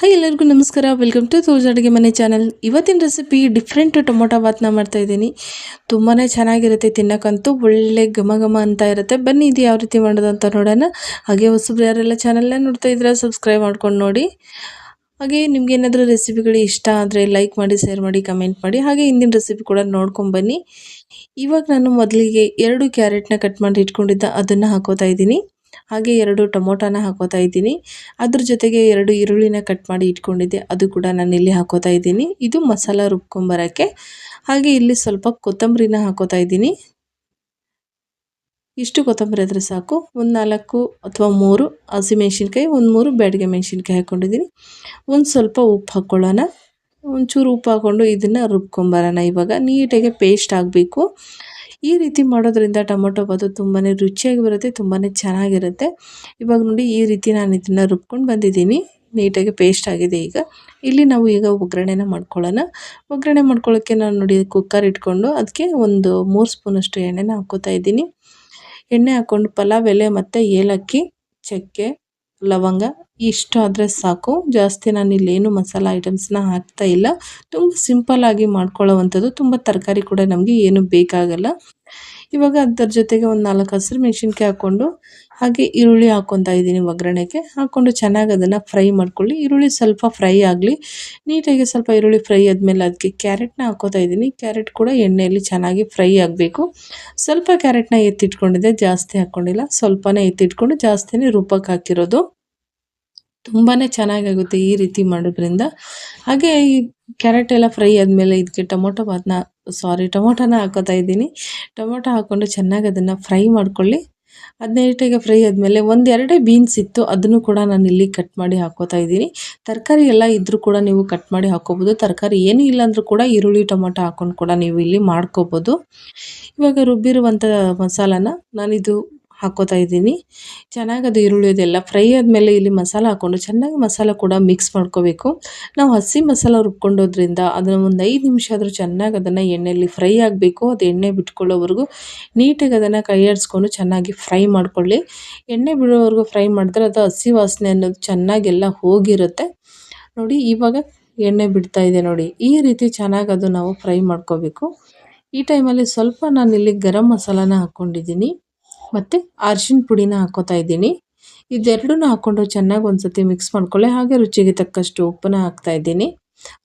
Hi ಎಲ್ಲರಿಗೂ ನಮಸ್ಕಾರ. Welcome to Toj ಅಡುಗೆ ಮನೆ ಚಾನಲ್ ಇವತ್ತಿನ ರೆಸಿಪಿ ಡಿಫ್ರೆಂಟ್ ಟೊಮೊಟೊ ಬಾತ್ನ ಮಾಡ್ತಾ ಇದ್ದೀನಿ. ತುಂಬಾ ಚೆನ್ನಾಗಿರುತ್ತೆ, ತಿನ್ನೋಕ್ಕಂತೂ ಒಳ್ಳೆ ಘಮ ಘಮ ಅಂತ ಇರುತ್ತೆ. ಬನ್ನಿ, ಇದು ಯಾವ ರೀತಿ ಮಾಡೋದು ಅಂತ ನೋಡೋಣ. ಹಾಗೆ ಹೊಸಬ್ರು ಯಾರೆಲ್ಲ ಚಾನಲ್ನ ನೋಡ್ತಾ ಇದ್ರೆ ಸಬ್ಸ್ಕ್ರೈಬ್ ಮಾಡ್ಕೊಂಡು ನೋಡಿ. ಹಾಗೆ ನಿಮ್ಗೆ ಏನಾದರೂ ರೆಸಿಪಿಗಳು ಇಷ್ಟ ಆದರೆ ಲೈಕ್ ಮಾಡಿ ಶೇರ್ ಮಾಡಿ ಕಮೆಂಟ್ ಮಾಡಿ. ಹಾಗೆ ಹಿಂದಿನ ರೆಸಿಪಿ ಕೂಡ ನೋಡ್ಕೊಂಬನ್ನಿ ಇವಾಗ ನಾನು ಮೊದಲಿಗೆ ಎರಡು ಕ್ಯಾರೆಟ್ನ ಕಟ್ ಮಾಡಿ ಇಟ್ಕೊಂಡಿದ್ದ. ಅದನ್ನು ಹಾಕೋತಾ ಇದ್ದೀನಿ. ಹಾಗೆ ಎರಡು ಟೊಮೊಟೊನ ಹಾಕೋತಾ ಇದ್ದೀನಿ. ಅದ್ರ ಜೊತೆಗೆ ಎರಡು ಈರುಳ್ಳಿನ ಕಟ್ ಮಾಡಿ ಇಟ್ಕೊಂಡಿದ್ದೆ. ಅದು ಕೂಡ ನಾನು ಇಲ್ಲಿ ಹಾಕೋತಾ ಇದ್ದೀನಿ. ಇದು ಮಸಾಲ ರುಬ್ಕೊಂಬರೋಕ್ಕೆ. ಹಾಗೆ ಇಲ್ಲಿ ಸ್ವಲ್ಪ ಕೊತ್ತಂಬರಿನ ಹಾಕೋತಾ ಇದ್ದೀನಿ. ಇಷ್ಟು ಕೊತ್ತಂಬರಿ ಆದರೆ ಸಾಕು. ಒಂದು ನಾಲ್ಕು ಅಥವಾ ಮೂರು ಹಸಿಮೆಣ್ಸಿನ್ಕಾಯಿ, ಒಂದು ಮೂರು ಬ್ಯಾಡಿಗೆ ಮೆಣಸಿನ್ಕಾಯಿ ಹಾಕ್ಕೊಂಡಿದ್ದೀನಿ ಒಂದು ಸ್ವಲ್ಪ ಉಪ್ಪು ಹಾಕ್ಕೊಳ್ಳೋಣ ಒಂಚೂರು ಉಪ್ಪು ಹಾಕ್ಕೊಂಡು ಇದನ್ನು ರುಬ್ಕೊಂಬರೋಣ ಇವಾಗ. ನೀಟಾಗಿ ಪೇಸ್ಟ್ ಆಗಬೇಕು. ಈ ರೀತಿ ಮಾಡೋದ್ರಿಂದ ಟೊಮೊಟೊ ಬಾತು ತುಂಬಾ ರುಚಿಯಾಗಿ ಬರುತ್ತೆ ತುಂಬಾ ಚೆನ್ನಾಗಿರುತ್ತೆ. ಇವಾಗ ನೋಡಿ ಈ ರೀತಿ ನಾನು ಇದನ್ನು ರುಬ್ಕೊಂಡು ಬಂದಿದ್ದೀನಿ. ನೀಟಾಗಿ ಪೇಸ್ಟ್ ಆಗಿದೆ ಈಗ. ಇಲ್ಲಿ ನಾವು ಈಗ ಒಗ್ಗರಣೆನ ಮಾಡ್ಕೊಳ್ಳೋಣ. ಒಗ್ಗರಣೆ ಮಾಡ್ಕೊಳ್ಳೋಕ್ಕೆ ನಾನು ನೋಡಿ ಕುಕ್ಕರ್ ಇಟ್ಕೊಂಡು ಅದಕ್ಕೆ ಒಂದು ಮೂರು ಸ್ಪೂನಷ್ಟು ಎಣ್ಣೆನ ಹಾಕೋತಾ ಇದ್ದೀನಿ. ಎಣ್ಣೆ ಹಾಕ್ಕೊಂಡು ಪಲಾವ್, ಎಲೆ ಮತ್ತು ಏಲಕ್ಕಿ, ಚಕ್ಕೆ, ಲವಂಗ ಇಷ್ಟು ಆದರೆ ಸಾಕು. ಜಾಸ್ತಿ ನಾನು ಇಲ್ಲೇನು ಮಸಾಲ ಐಟಮ್ಸ್ನ ಹಾಕ್ತಾ ಇಲ್ಲ. ತುಂಬ ಸಿಂಪಲ್ಲಾಗಿ ಮಾಡ್ಕೊಳ್ಳೋವಂಥದ್ದು. ತುಂಬ ತರಕಾರಿ ಕೂಡ ನಮಗೆ ಏನು ಬೇಕಾಗಲ್ಲ. ಇವಾಗ ಅದರ ಜೊತೆಗೆ ಒಂದು ನಾಲ್ಕು ಹಸಿರು ಮೆಣಸಿನ್ಕಾಯಿ ಹಾಕ್ಕೊಂಡು, ಹಾಗೆ ಈರುಳ್ಳಿ ಹಾಕ್ಕೊತಾ ಇದ್ದೀನಿ ಒಗ್ಗರಣೆಗೆ. ಹಾಕ್ಕೊಂಡು ಚೆನ್ನಾಗಿ ಅದನ್ನು ಫ್ರೈ ಮಾಡ್ಕೊಳ್ಳಿ. ಈರುಳ್ಳಿ ಸ್ವಲ್ಪ ಫ್ರೈ ಆಗಲಿ. ನೀಟಾಗಿ ಸ್ವಲ್ಪ ಈರುಳ್ಳಿ ಫ್ರೈ ಆದಮೇಲೆ ಅದಕ್ಕೆ ಕ್ಯಾರೆಟ್ನ ಹಾಕೋತಾ ಇದ್ದೀನಿ. ಕ್ಯಾರೆಟ್ ಕೂಡ ಎಣ್ಣೆಯಲ್ಲಿ ಚೆನ್ನಾಗಿ ಫ್ರೈ ಆಗಬೇಕು. ಸ್ವಲ್ಪ ಕ್ಯಾರೆಟ್ನ ಎತ್ತಿಟ್ಕೊಂಡಿದ್ದೆ. ಜಾಸ್ತಿ ಹಾಕ್ಕೊಂಡಿಲ್ಲ ಸ್ವಲ್ಪನೇ ಎತ್ತಿಟ್ಕೊಂಡು ಜಾಸ್ತಿನೇ ರುಬ್ಬಕ್ಕೆ ಹಾಕಿರೋದು. ತುಂಬಾ ಚೆನ್ನಾಗಾಗುತ್ತೆ ಈ ರೀತಿ ಮಾಡೋದ್ರಿಂದ. ಹಾಗೆ ಈ ಕ್ಯಾರೆಟ್ ಎಲ್ಲ ಫ್ರೈ ಆದಮೇಲೆ ಇದಕ್ಕೆ ಟೊಮೊಟೊ ಬಾತ್ನ ಸಾರಿ ಟೊಮೊಟೊನ ಹಾಕೋತಾ ಇದ್ದೀನಿ. ಟೊಮೊಟೊ ಹಾಕ್ಕೊಂಡು ಚೆನ್ನಾಗಿ ಅದನ್ನು ಫ್ರೈ ಮಾಡ್ಕೊಳ್ಳಿ. ಹದಿನೈಟಿಗೆ ಫ್ರೈ ಆದಮೇಲೆ ಒಂದೆರಡೇ ಬೀನ್ಸ್ ಇತ್ತು, ಅದನ್ನು ಕೂಡ ನಾನು ಇಲ್ಲಿ ಕಟ್ ಮಾಡಿ ಹಾಕೋತಾ ಇದ್ದೀನಿ. ತರಕಾರಿ ಎಲ್ಲ ಇದ್ದರೂ ಕೂಡ ನೀವು ಕಟ್ ಮಾಡಿ ಹಾಕೋಬೋದು. ತರಕಾರಿ ಏನೂ ಇಲ್ಲ ಅಂದರೂ ಕೂಡ ಈರುಳ್ಳಿ, ಟೊಮೊಟೊ ಹಾಕ್ಕೊಂಡು ಕೂಡ ನೀವು ಇಲ್ಲಿ ಮಾಡ್ಕೋಬೋದು. ಇವಾಗ ರುಬ್ಬಿರುವಂಥ ಮಸಾಲಾನ ನಾನಿದು ಹಾಕೋತಾ ಇದ್ದೀನಿ. ಚೆನ್ನಾಗಿ ಅದು ಈರುಳ್ಳಿ ಇದೆಲ್ಲ ಫ್ರೈ ಆದಮೇಲೆ ಇಲ್ಲಿ ಮಸಾಲ ಹಾಕ್ಕೊಂಡು ಚೆನ್ನಾಗಿ ಮಸಾಲ ಕೂಡ ಮಿಕ್ಸ್ ಮಾಡ್ಕೋಬೇಕು. ನಾವು ಹಸಿ ಮಸಾಲ ರುಬ್ಕೊಂಡೋದ್ರಿಂದ ಅದನ್ನು ಒಂದು ಐದು ನಿಮಿಷ ಆದರೂ ಚೆನ್ನಾಗಿ ಅದನ್ನು ಎಣ್ಣೆಯಲ್ಲಿ ಫ್ರೈ ಆಗಬೇಕು. ಅದು ಎಣ್ಣೆ ಬಿಟ್ಕೊಳ್ಳೋವರೆಗೂ ನೀಟಾಗಿ ಅದನ್ನು ಕೈ ಆಡಿಸ್ಕೊಂಡು ಚೆನ್ನಾಗಿ ಫ್ರೈ ಮಾಡ್ಕೊಳ್ಳಿ. ಎಣ್ಣೆ ಬಿಡೋವರೆಗೂ ಫ್ರೈ ಮಾಡಿದ್ರೆ ಅದು ಹಸಿ ವಾಸನೆ ಅನ್ನೋದು ಚೆನ್ನಾಗೆಲ್ಲ ಹೋಗಿರುತ್ತೆ. ನೋಡಿ ಇವಾಗ ಎಣ್ಣೆ ಬಿಡ್ತಾ ಇದೆ ನೋಡಿ. ಈ ರೀತಿ ಚೆನ್ನಾಗಿ ಅದು ನಾವು ಫ್ರೈ ಮಾಡ್ಕೋಬೇಕು. ಈ ಟೈಮಲ್ಲಿ ಸ್ವಲ್ಪ ನಾನಿಲ್ಲಿ ಗರಂ ಮಸಾಲಾನ ಹಾಕ್ಕೊಂಡಿದ್ದೀನಿ. ಮತ್ತು ಅರ್ಶಿಣ ಪುಡಿನ ಹಾಕ್ಕೋತಾ ಇದ್ದೀನಿ. ಇದೆರಡೂ ಹಾಕ್ಕೊಂಡು ಚೆನ್ನಾಗಿ ಒಂದು ಸತಿ ಮಿಕ್ಸ್ ಮಾಡ್ಕೊಳ್ಳಿ. ಹಾಗೆ ರುಚಿಗೆ ತಕ್ಕಷ್ಟು ಉಪ್ಪನ್ನ ಹಾಕ್ತಾ ಇದ್ದೀನಿ.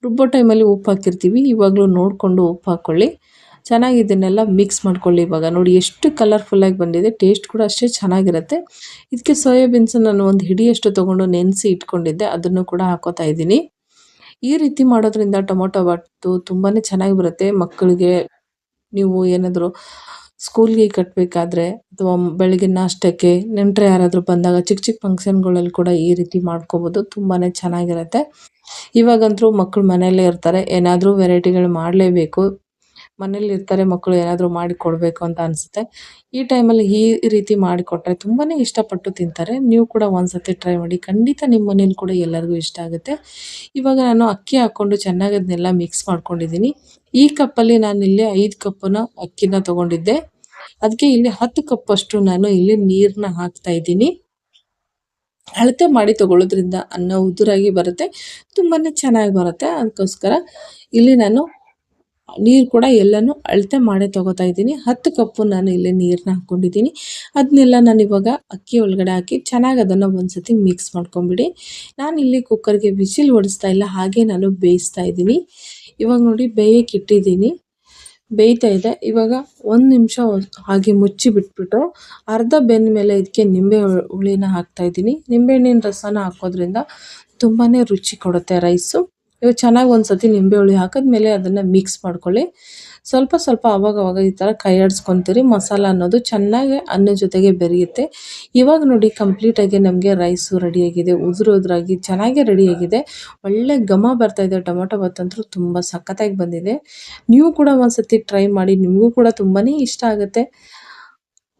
ರುಬ್ಬೋ ಟೈಮಲ್ಲಿ ಉಪ್ಪು ಹಾಕಿರ್ತೀವಿ. ಇವಾಗಲೂ ನೋಡಿಕೊಂಡು ಉಪ್ಪು ಹಾಕ್ಕೊಳ್ಳಿ ಚೆನ್ನಾಗಿ ಇದನ್ನೆಲ್ಲ ಮಿಕ್ಸ್ ಮಾಡ್ಕೊಳ್ಳಿ ಇವಾಗ. ನೋಡಿ ಎಷ್ಟು ಕಲರ್ಫುಲ್ಲಾಗಿ ಬಂದಿದೆ. ಟೇಸ್ಟ್ ಕೂಡ ಅಷ್ಟೇ ಚೆನ್ನಾಗಿರುತ್ತೆ. ಇದಕ್ಕೆ ಸೋಯಾಬೀನ್ಸ್ ನಾನು ಒಂದು ಹಿಡಿಯಷ್ಟು ತೊಗೊಂಡು ನೆನೆಸಿ ಇಟ್ಕೊಂಡಿದ್ದೆ. ಅದನ್ನು ಕೂಡ ಹಾಕೋತಾ ಇದ್ದೀನಿ. ಈ ರೀತಿ ಮಾಡೋದ್ರಿಂದ ಟೊಮೊಟೊ ಬಾತು ತುಂಬಾ ಚೆನ್ನಾಗಿ ಬರುತ್ತೆ. ಮಕ್ಕಳಿಗೆ ನೀವು ಏನಾದರೂ ಸ್ಕೂಲ್ಗೆ ಕಟ್ಟಬೇಕಾದ್ರೆ ಅಥವಾ ಬೆಳಗ್ಗೆ ನಾಷ್ಟಕ್ಕೆ ನೆಂಟರು ಯಾರಾದರೂ ಬಂದಾಗ ಚಿಕ್ಕ ಚಿಕ್ಕ ಫಂಕ್ಷನ್ಗಳಲ್ಲಿ ಕೂಡ ಈ ರೀತಿ ಮಾಡ್ಕೋಬೋದು. ತುಂಬಾ ಚೆನ್ನಾಗಿರುತ್ತೆ. ಇವಾಗಂತೂ ಮಕ್ಕಳು ಮನೆಯಲ್ಲೇ ಇರ್ತಾರೆ. ಏನಾದರೂ ವೆರೈಟಿಗಳು ಮಾಡಲೇಬೇಕು. ಮನೇಲಿ ಇರ್ತಾರೆ ಮಕ್ಕಳು ಏನಾದರೂ ಮಾಡಿ ಕೊಡಬೇಕು ಅಂತ ಅನಿಸುತ್ತೆ. ಈ ಟೈಮಲ್ಲಿ ಈ ರೀತಿ ಮಾಡಿಕೊಟ್ರೆ ತುಂಬಾ ಇಷ್ಟಪಟ್ಟು ತಿಂತಾರೆ. ನೀವು ಕೂಡ ಒಂದ್ಸತಿ ಟ್ರೈ ಮಾಡಿ. ಖಂಡಿತ ನಿಮ್ಮ ಮನೇಲಿ ಕೂಡ ಎಲ್ಲರಿಗೂ ಇಷ್ಟ ಆಗುತ್ತೆ. ಇವಾಗ ನಾನು ಅಕ್ಕಿ ಹಾಕ್ಕೊಂಡು ಚೆನ್ನಾಗಿ ಅದನ್ನೆಲ್ಲ ಮಿಕ್ಸ್ ಮಾಡ್ಕೊಂಡಿದ್ದೀನಿ. ಈ ಕಪ್ಪಲ್ಲಿ ಇಲ್ಲಿ ಐದು ಕಪ್ಪನ್ನು ಅಕ್ಕಿನ ತೊಗೊಂಡಿದ್ದೆ. ಅದಕ್ಕೆ ಇಲ್ಲಿ ಹತ್ತು ಕಪ್ಪಷ್ಟು ನಾನು ಇಲ್ಲಿ ನೀರನ್ನ ಹಾಕ್ತಾ ಇದ್ದೀನಿ. ಅಳತೆ ಮಾಡಿ ತಗೊಳ್ಳೋದ್ರಿಂದ ಅನ್ನ ಉದುರಾಗಿ ಬರುತ್ತೆ ತುಂಬಾ ಚೆನ್ನಾಗಿ ಬರುತ್ತೆ. ಅದಕ್ಕೋಸ್ಕರ ಇಲ್ಲಿ ನಾನು ನೀರು ಕೂಡ ಎಲ್ಲನೂ ಅಳತೆ ಮಾಡಿ ತಗೋತಾ ಇದ್ದೀನಿ. ಹತ್ತು ಕಪ್ಪು ನಾನು ಇಲ್ಲಿ ನೀರನ್ನ ಹಾಕ್ಕೊಂಡಿದ್ದೀನಿ ಅದನ್ನೆಲ್ಲ ನಾನು ಇವಾಗ ಅಕ್ಕಿ ಒಳಗಡೆ ಹಾಕಿ ಚೆನ್ನಾಗಿ ಅದನ್ನು ಒಂದ್ಸತಿ ಮಿಕ್ಸ್ ಮಾಡ್ಕೊಂಬಿಡಿ. ನಾನು ಇಲ್ಲಿ ಕುಕ್ಕರ್ಗೆ ಬಿಸಿಲು ಹೊಡಿಸ್ತಾ ಇಲ್ಲ, ಹಾಗೆ ನಾನು ಬೇಯಿಸ್ತಾ ಇದ್ದೀನಿ. ಇವಾಗ ನೋಡಿ ಬೇಯಕ್ಕೆ ಇಟ್ಟಿದ್ದೀನಿ. ಬೇಯ್ತಾ ಇದೆ. ಇವಾಗ ಒಂದು ನಿಮಿಷ ಹಾಗೆ ಮುಚ್ಚಿ ಬಿಟ್ಬಿಟ್ಟು ಅರ್ಧ ಬೆಂದ ಮೇಲೆ ಇದಕ್ಕೆ ನಿಂಬೆ ಹುಳಿನ ಹಾಕ್ತಾ ಇದ್ದೀನಿ. ನಿಂಬೆಹಣ್ಣಿನ ರಸನ ಹಾಕೋದ್ರಿಂದ ತುಂಬಾ ರುಚಿ ಕೊಡುತ್ತೆ ರೈಸು ಇವಾಗ ಚೆನ್ನಾಗಿ ಒಂದು ಸತಿ ನಿಂಬೆ ಹುಳಿ ಹಾಕಿದ್ಮೇಲೆ ಅದನ್ನು ಮಿಕ್ಸ್ ಮಾಡ್ಕೊಳ್ಳಿ. ಸ್ವಲ್ಪ ಸ್ವಲ್ಪ ಅವಾಗವಾಗ ಈ ಥರ ಕೈ ಆಡಿಸ್ಕೊತೀರಿ. ಮಸಾಲ ಅನ್ನೋದು ಚೆನ್ನಾಗಿ ಅನ್ನ ಜೊತೆಗೆ ಬೆರೆಯುತ್ತೆ. ಇವಾಗ ನೋಡಿ ಕಂಪ್ಲೀಟಾಗಿ ನಮಗೆ ರೈಸು ರೆಡಿಯಾಗಿದೆ ಉದುರು ಉದುರಾಗಿ ಚೆನ್ನಾಗೇ ರೆಡಿಯಾಗಿದೆ ಒಳ್ಳೆ ಘಮ ಬರ್ತಾ ಇದೆ. ಟೊಮೊಟೊ ಬಾತ್ ತುಂಬ ಸಖತ್ತಾಗಿ ಬಂದಿದೆ. ನೀವು ಕೂಡ ಒಂದ್ಸತಿ ಟ್ರೈ ಮಾಡಿ. ನಿಮಗೂ ಕೂಡ ತುಂಬಾ ಇಷ್ಟ ಆಗುತ್ತೆ.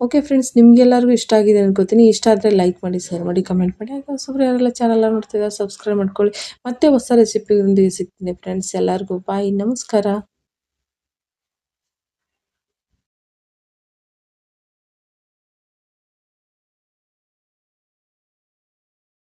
ಓಕೆ ಫ್ರೆಂಡ್ಸ್ ನಿಮಗೆಲ್ಲರಿಗೂ ಇಷ್ಟ ಆಗಿದೆ ಅನ್ಕೋತೀನಿ. ಇಷ್ಟ ಆದರೆ ಲೈಕ್ ಮಾಡಿ ಶೇರ್ ಮಾಡಿ ಕಮೆಂಟ್ ಮಾಡಿ. ಹಾಗೆ ಹೊಸಬ್ರು ಯಾರೆಲ್ಲ ಚಾನಲ್ ನೋಡ್ತಿದ್ದಾರೆ ಸಬ್ಸ್ಕ್ರೈಬ್ ಮಾಡ್ಕೊಳ್ಳಿ. ಮತ್ತೆ ಹೊಸ ರೆಸಿಪಿಯೊಂದಿಗೆ ಸಿಗ್ತೀನಿ ಫ್ರೆಂಡ್ಸ್ ಎಲ್ಲರಿಗೂ ಬಾಯ್ ನಮಸ್ಕಾರ.